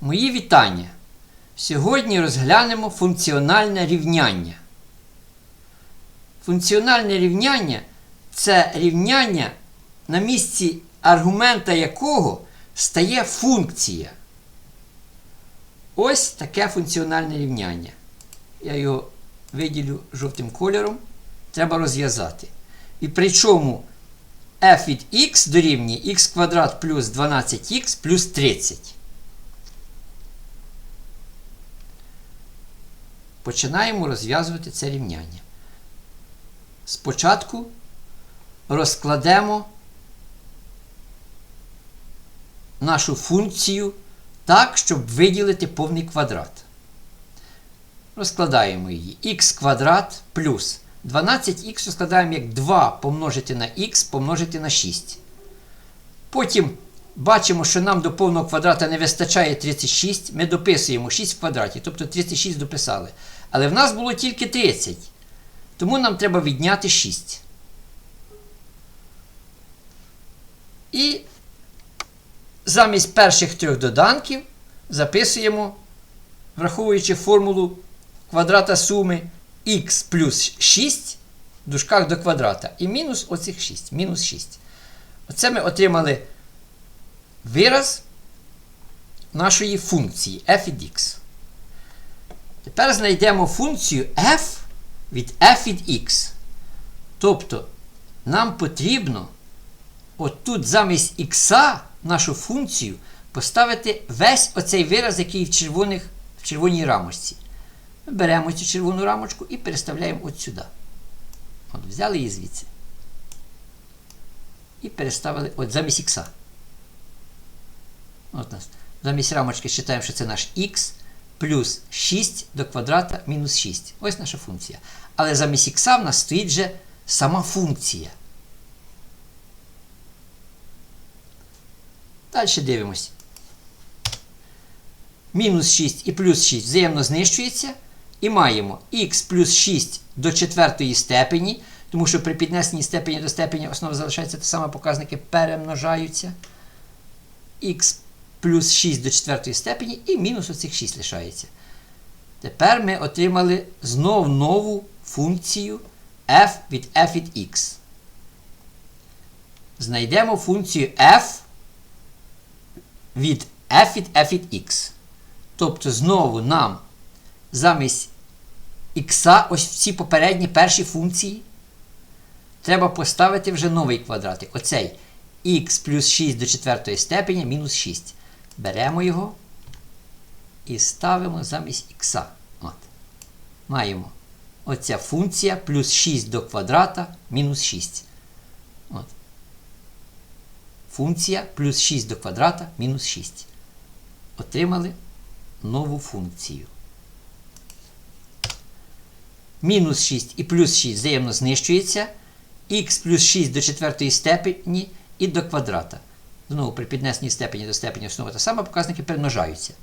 Мої вітання. Сьогодні розглянемо функціональне рівняння. Функціональне рівняння це рівняння, на місці аргумента якого стає функція. Ось таке функціональне рівняння. Я його виділю жовтим кольором. Треба розв'язати. І причому f від x дорівнює x квадрат плюс 12х плюс 30. Починаємо розв'язувати це рівняння. Спочатку розкладемо нашу функцію так, щоб виділити повний квадрат. Розкладаємо її х квадрат плюс 12х розкладаємо як 2 помножити на х помножити на 6. Потім бачимо, що нам до повного квадрата не вистачає 36. Ми дописуємо 6 в квадраті, тобто 36 дописали. Але в нас було тільки 30. Тому нам треба відняти 6. І замість перших трьох доданків записуємо, враховуючи формулу квадрата суми х плюс 6 в дужках до квадрата. І мінус оцих 6. Мінус 6. Оце ми отримали вираз нашої функції f від x. Тепер знайдемо функцію f від f від x. Тобто нам потрібно отут замість x нашу функцію поставити весь оцей вираз, який в, червоних, в червоній рамочці. Беремо цю червону рамочку і переставляємо от сюди. От, взяли її звідси. І переставили от замість х. От нас. Замість рамочки читаємо, що це наш х плюс 6 до квадрата мінус 6. Ось наша функція. Але замість х в нас стоїть вже сама функція. Далі дивимось. Мінус 6 і плюс 6 взаємно знищується. І маємо х плюс 6 до четвертої степені, тому що при піднесенні степені до степені основа залишається те саме, показники перемножаються. х плюс 6 до четвертої степені і мінус оцих 6 лишається. Тепер ми отримали знов нову функцію f від f від x. Знайдемо функцію f від f від f від x. Тобто, знову нам замість х, ось ці попередні перші функції, треба поставити вже новий квадратик. Оцей х плюс 6 до четвертої степені мінус 6. Беремо його і ставимо замість х. От. Маємо оця функція плюс 6 до квадрата мінус 6. От. Функція плюс 6 до квадрата мінус 6. Отримали нову функцію. Мінус 6 і плюс 6 взаємно знищується. х плюс 6 до четвертої степені і до квадрата. Знову при піднесенні степені до степені основа та сама показники перемножаються.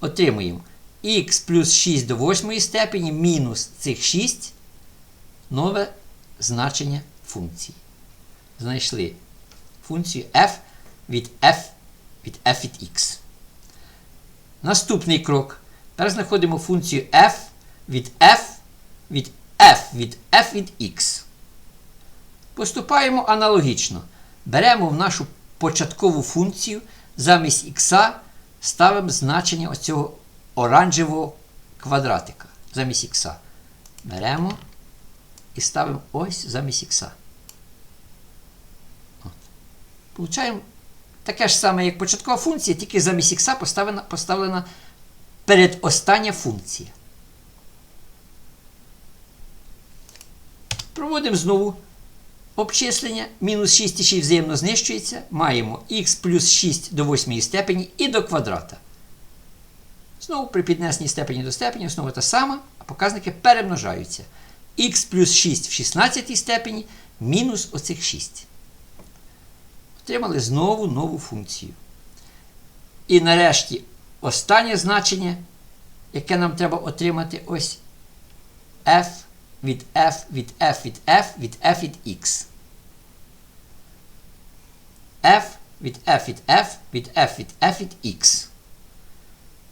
Отримуємо х плюс 6 до восьмої степені мінус цих 6 нове значення функції. Знайшли функцію f від f від f від x. Наступний крок. Тепер знаходимо функцію f від f від f від f від x. Поступаємо аналогічно. Беремо в нашу початкову функцію замість х ставимо значення оцього оранжевого квадратика. Замість х. Беремо і ставимо ось замість х. Получаємо таке ж саме, як початкова функція, тільки замість х поставлена, поставлена передостання функція. Проводимо знову обчислення. Мінус 6 і 6 взаємно знищується. Маємо х плюс 6 до 8 степені і до квадрата. Знову при піднесенні степені до степені основа та сама, а показники перемножаються. х плюс 6 в 16 степені мінус оцих 6. Отримали знову нову функцію. І нарешті останнє значення, яке нам треба отримати, ось f від f від f від f від f від x. f від f від f від f від f від x.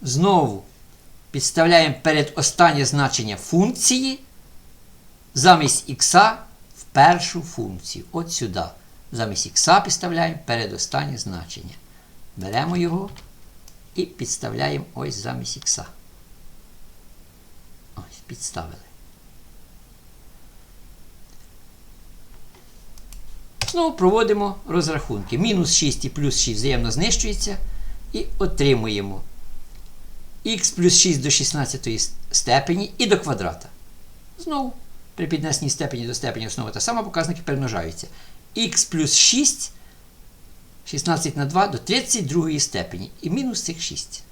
Знову підставляємо перед останнє значення функції замість х в першу функцію. От сюди. Замість х підставляємо передостаннє значення. Беремо його і підставляємо ось замість х. Ось, підставили. Знову проводимо розрахунки. Мінус 6 і плюс 6 взаємно знищується. І отримуємо х плюс 6 до 16 степені і до квадрата. Знову при піднесенні степені до степені основи та сама показники перемножаються. х плюс 6, 16 на 2 до 32 степені. І мінус цих 6.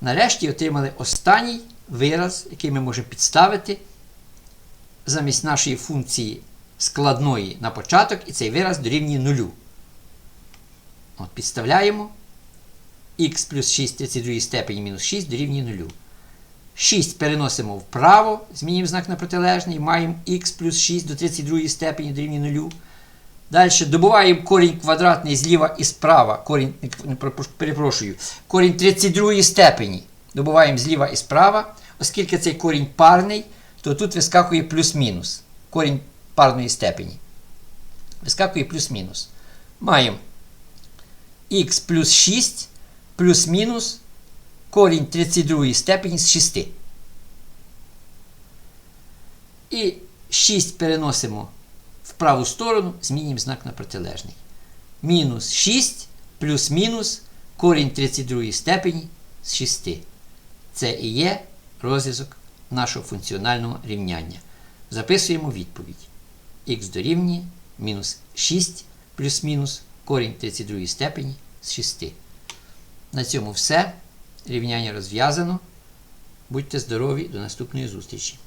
Нарешті отримали останній вираз, який ми можемо підставити замість нашої функції складної на початок, і цей вираз дорівнює нулю. От, підставляємо х плюс 6 32 степені мінус 6 дорівнює 0. 6 переносимо вправо, змінюємо знак на протилежний, маємо х плюс 6 до 32 степені дорівнює 0. Далі добуваємо корінь квадратний зліва і справа. Корінь, перепрошую, корінь 32 степені. Добуваємо зліва і справа. Оскільки цей корінь парний, то тут вискакує плюс-мінус. Корінь парної степені. Вискакує плюс-мінус. Маємо х плюс 6 плюс-мінус корінь 32 степені з 6. І 6 переносимо в праву сторону, змінюємо знак на протилежний. Мінус 6 плюс-мінус корінь 32 степені з 6. Це і є розв'язок нашого функціонального рівняння. Записуємо відповідь. Х дорівнює мінус 6 плюс-мінус корінь 32 степені з 6. На цьому все. Рівняння розв'язано. Будьте здорові, до наступної зустрічі!